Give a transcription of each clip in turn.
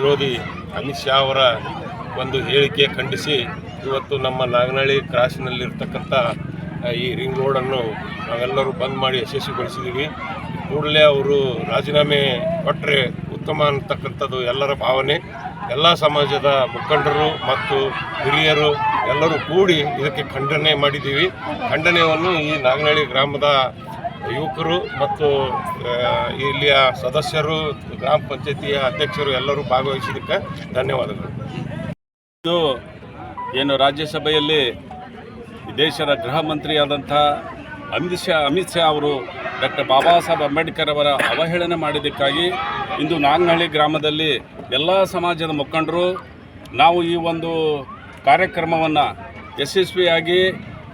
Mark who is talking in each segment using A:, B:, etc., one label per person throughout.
A: ವಿರೋಧಿ ಅಮಿತ್ ಶಾ ಅವರ ಒಂದು ಹೇಳಿಕೆ ಖಂಡಿಸಿ ಇವತ್ತು ನಮ್ಮ ನಾಗನಹಳ್ಳಿ ಕ್ರಾಸಿನಲ್ಲಿರ್ತಕ್ಕಂಥ ಈ ರಿಂಗ್ ರೋಡನ್ನು ನಾವೆಲ್ಲರೂ ಬಂದ್ ಮಾಡಿ ಯಶಸ್ವಿಗೊಳಿಸಿದ್ದೀವಿ ಕೂಡಲೇ ಅವರು ರಾಜೀನಾಮೆ ಕೊಟ್ಟರೆ ಉತ್ತಮ ಅಂತಕ್ಕಂಥದ್ದು ಎಲ್ಲರ ಭಾವನೆ. ಎಲ್ಲ ಸಮಾಜದ ಮುಖಂಡರು ಮತ್ತು ಹಿರಿಯರು ಎಲ್ಲರೂ ಕೂಡಿ ಇದಕ್ಕೆ ಖಂಡನೆ ಮಾಡಿದ್ದೀವಿ. ಖಂಡನೆಯನ್ನು ಈ ನಾಗನಹಳ್ಳಿ ಗ್ರಾಮದ ಯುವಕರು ಮತ್ತು ಇಲ್ಲಿಯ ಸದಸ್ಯರು, ಗ್ರಾಮ ಪಂಚಾಯತಿಯ ಅಧ್ಯಕ್ಷರು ಎಲ್ಲರೂ ಭಾಗವಹಿಸಿದ್ದಕ್ಕೆ ಧನ್ಯವಾದಗಳು.
B: ಇದು ಏನು ರಾಜ್ಯಸಭೆಯಲ್ಲಿ ದೇಶದ ಗೃಹ ಮಂತ್ರಿಯಾದಂಥ ಅಮಿತ್ ಶಾ ಅಮಿತ್ ಶಾ ಅವರು ಡಾಕ್ಟರ್ ಬಾಬಾ ಸಾಹೇಬ್ ಅಂಬೇಡ್ಕರ್ ಅವರ ಅವಹೇಳನ ಮಾಡಿದ್ದಕ್ಕಾಗಿ ಇಂದು ನಾಗನಹಳ್ಳಿ ಗ್ರಾಮದಲ್ಲಿ ಎಲ್ಲ ಸಮಾಜದ ಮುಖಂಡರು ನಾವು ಈ ಒಂದು ಕಾರ್ಯಕ್ರಮವನ್ನು ಯಶಸ್ವಿಯಾಗಿ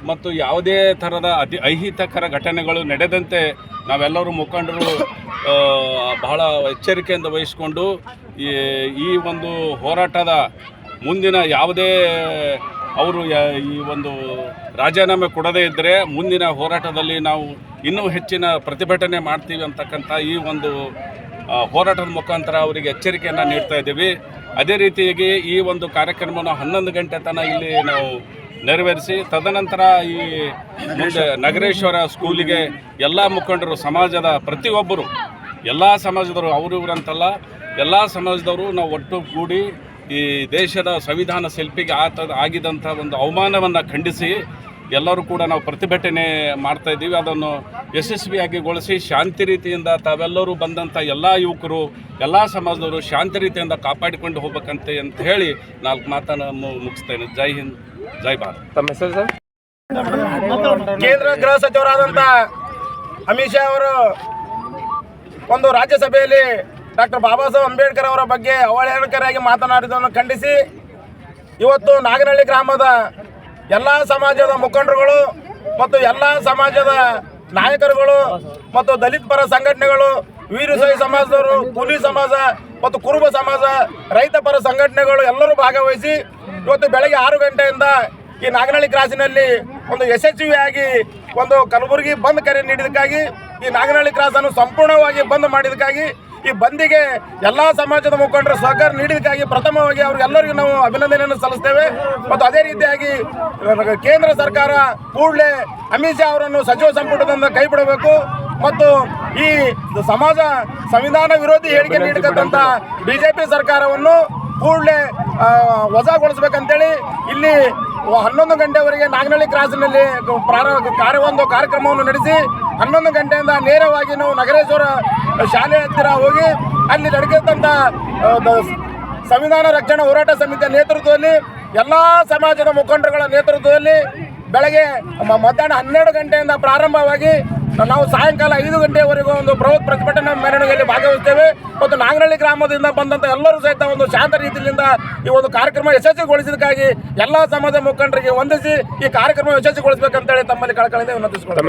B: ಮತ್ತು ಯಾವುದೇ ಥರದ ಅತಿ ಅಹಿತಕರ ಘಟನೆಗಳು ನಡೆದಂತೆ ನಾವೆಲ್ಲರೂ ಮುಖಂಡರು ಬಹಳ ಎಚ್ಚರಿಕೆಯಿಂದ ವಹಿಸಿಕೊಂಡು ಈ ಒಂದು ಹೋರಾಟದ ಮುಂದಿನ ಯಾವುದೇ ಅವರು ಈ ಒಂದು ರಾಜೀನಾಮೆ ಕೊಡದೇ ಇದ್ದರೆ ಮುಂದಿನ ಹೋರಾಟದಲ್ಲಿ ನಾವು ಇನ್ನೂ ಹೆಚ್ಚಿನ ಪ್ರತಿಭಟನೆ ಮಾಡ್ತೀವಿ ಅಂತಕ್ಕಂಥ ಈ ಒಂದು ಹೋರಾಟದ ಮುಖಾಂತರ ಅವರಿಗೆ ಎಚ್ಚರಿಕೆಯನ್ನು ನೀಡ್ತಾ ಇದ್ದೀವಿ. ಅದೇ ರೀತಿಯಾಗಿ ಈ ಒಂದು ಕಾರ್ಯಕ್ರಮವನ್ನು ಹನ್ನೊಂದು ಗಂಟೆ ತನಕ ಇಲ್ಲಿ ನಾವು ನೆರವೇರಿಸಿ, ತದನಂತರ ಈ ಮುಂದೆ ನಗರೇಶ್ವರ ಸ್ಕೂಲಿಗೆ ಎಲ್ಲ ಮುಖಂಡರು, ಸಮಾಜದ ಪ್ರತಿಯೊಬ್ಬರು, ಎಲ್ಲ ಸಮಾಜದವರು, ಅವರು ಇವರಂತಲ್ಲ ಎಲ್ಲ ಸಮಾಜದವರು ನಾವು ಒಟ್ಟು ಕೂಡಿ ಈ ದೇಶದ ಸಂವಿಧಾನ ಶಿಲ್ಪಿಗೆ ಆತ, ಆಗಿದಂಥ ಒಂದು ಅವಮಾನವನ್ನು ಖಂಡಿಸಿ ಎಲ್ಲರೂ ಕೂಡ ನಾವು ಪ್ರತಿಭಟನೆ ಮಾಡ್ತಾ ಇದ್ದೀವಿ. ಅದನ್ನು ಯಶಸ್ವಿಯಾಗಿಗೊಳಿಸಿ ಶಾಂತಿ ರೀತಿಯಿಂದ ತಾವೆಲ್ಲರೂ ಬಂದಂಥ ಎಲ್ಲ ಯುವಕರು ಎಲ್ಲ ಸಮಾಜದವರು ಶಾಂತಿ ರೀತಿಯಿಂದ ಕಾಪಾಡಿಕೊಂಡು ಹೋಗ್ಬೇಕಂತೆ ಅಂತ ಹೇಳಿ ನಾಲ್ಕು ಮಾತನ್ನು ಮು- ಮುಗಿಸ್ತೇನೆ ಜೈ ಹಿಂದ್ ಜೈ ಭಾರತ್.
C: ತಮ್ಮ ಹೆಸರು ಸರ್?
D: ಕೇಂದ್ರ ಗೃಹ ಸಚಿವರಾದಂಥ ಅಮಿತ್ ಶಾ ಅವರು ಒಂದು ರಾಜ್ಯಸಭೆಯಲ್ಲಿ ಡಾಕ್ಟರ್ ಬಾಬಾ ಸಾಹೇಬ್ ಅಂಬೇಡ್ಕರ್ ಅವರ ಬಗ್ಗೆ ಅವಹೇಳನಕಾರಿಯಾಗಿ ಮಾತನಾಡಿದ್ದನ್ನು ಖಂಡಿಸಿ ಇವತ್ತು ನಾಗನಹಳ್ಳಿ ಗ್ರಾಮದ ಎಲ್ಲ ಸಮಾಜದ ಮುಖಂಡರುಗಳು ಮತ್ತು ಎಲ್ಲ ಸಮಾಜದ ನಾಯಕರುಗಳು ಮತ್ತು ದಲಿತ ಪರ ಸಂಘಟನೆಗಳು ವೀರಶೈವ ಸಮಾಜದವರು, ಕೂಲಿ ಸಮಾಜ ಮತ್ತು ಕುರುಬ ಸಮಾಜ, ರೈತ ಪರ ಸಂಘಟನೆಗಳು ಎಲ್ಲರೂ ಭಾಗವಹಿಸಿ ಇವತ್ತು ಬೆಳಗ್ಗೆ ಆರು ಗಂಟೆಯಿಂದ ಈ ನಾಗನಹಳ್ಳಿ ಕ್ರಾಸಿನಲ್ಲಿ ಒಂದು ಯಶಸ್ವಿಯಾಗಿ ಒಂದು ಕಲಬುರಗಿ ಬಂದ್ ಕರೆ ನೀಡಿದಕ್ಕಾಗಿ ಈ ನಾಗನಹಳ್ಳಿ ಕ್ರಾಸನ್ನು ಸಂಪೂರ್ಣವಾಗಿ ಬಂದ್ ಮಾಡಿದಕ್ಕಾಗಿ ಈ ಬಂದಿಗೆ ಎಲ್ಲ ಸಮಾಜದ ಮುಖಂಡರು ಸಹಕಾರ ನೀಡಿದಕ್ಕಾಗಿ ಪ್ರಥಮವಾಗಿ ಅವ್ರಿಗೆಲ್ಲರಿಗೂ ನಾವು ಅಭಿನಂದನೆಯನ್ನು ಸಲ್ಲಿಸ್ತೇವೆ. ಮತ್ತು ಅದೇ ರೀತಿಯಾಗಿ ಕೇಂದ್ರ ಸರ್ಕಾರ ಕೂಡಲೇ ಅಮಿತ್ ಶಾ ಅವರನ್ನು ಸಚಿವ ಸಂಪುಟದಿಂದ ಕೈ ಬಿಡಬೇಕು ಮತ್ತು ಈ ಸಮಾಜ ಸಂವಿಧಾನ ವಿರೋಧಿ ಹೇಳಿಕೆ ನೀಡತಕ್ಕಂಥ ಬಿಜೆಪಿ ಸರ್ಕಾರವನ್ನು ಕೂಡಲೇ ವಜಾಗೊಳಿಸ್ಬೇಕಂತೇಳಿ ಇಲ್ಲಿ ಹನ್ನೊಂದು ಗಂಟೆವರೆಗೆ ನಾಗನಹಳ್ಳಿ ಕ್ರಾಸ್ನಲ್ಲಿ ಕಾರ್ಯ ಒಂದು ಕಾರ್ಯಕ್ರಮವನ್ನು ನಡೆಸಿ ಹನ್ನೊಂದು ಗಂಟೆಯಿಂದ ನೇರವಾಗಿ ನಾವು ನಗರೇಶ್ವರ ಶಾಲೆ ಹತ್ತಿರ ಹೋಗಿ ಅಲ್ಲಿ ನಡೆದಂಥ ಸಂವಿಧಾನ ರಕ್ಷಣಾ ಹೋರಾಟ ಸಮಿತಿಯ ನೇತೃತ್ವದಲ್ಲಿ ಎಲ್ಲ ಸಮಾಜದ ಮುಖಂಡರುಗಳ ನೇತೃತ್ವದಲ್ಲಿ ಬೆಳಗ್ಗೆ ಮಧ್ಯಾಹ್ನ ಹನ್ನೆರಡು ಗಂಟೆಯಿಂದ ಪ್ರಾರಂಭವಾಗಿ ನಾವು ಸಾಯಂಕಾಲ ಐದು ಗಂಟೆವರೆಗೂ ಒಂದು ಬೃಹತ್ ಪ್ರತಿಭಟನಾ ಮೆರವಣಿಗೆಯಲ್ಲಿ ಭಾಗವಹಿಸ್ತೇವೆ. ಮತ್ತು ನಾಗನಹಳ್ಳಿ ಗ್ರಾಮದಿಂದ ಬಂದಂಥ ಎಲ್ಲರೂ ಸಹಿತ ಒಂದು ಶಾಂತ ರೀತಿಯಿಂದ ಈ ಒಂದು ಕಾರ್ಯಕ್ರಮ ಯಶಸ್ವಿಗೊಳಿಸಿದಕ್ಕಾಗಿ ಎಲ್ಲ ಸಮಾಜ ಮುಖಂಡರಿಗೆ ವಂದಿಸಿ ಈ ಕಾರ್ಯಕ್ರಮ ಯಶಸ್ವಿಗೊಳಿಸಬೇಕಂತೇಳಿ ತಮ್ಮಲ್ಲಿ ಕಳಕಳಿಯಿಂದ ವಿನಂತಿಸಿಕೊಳ್ಳಿ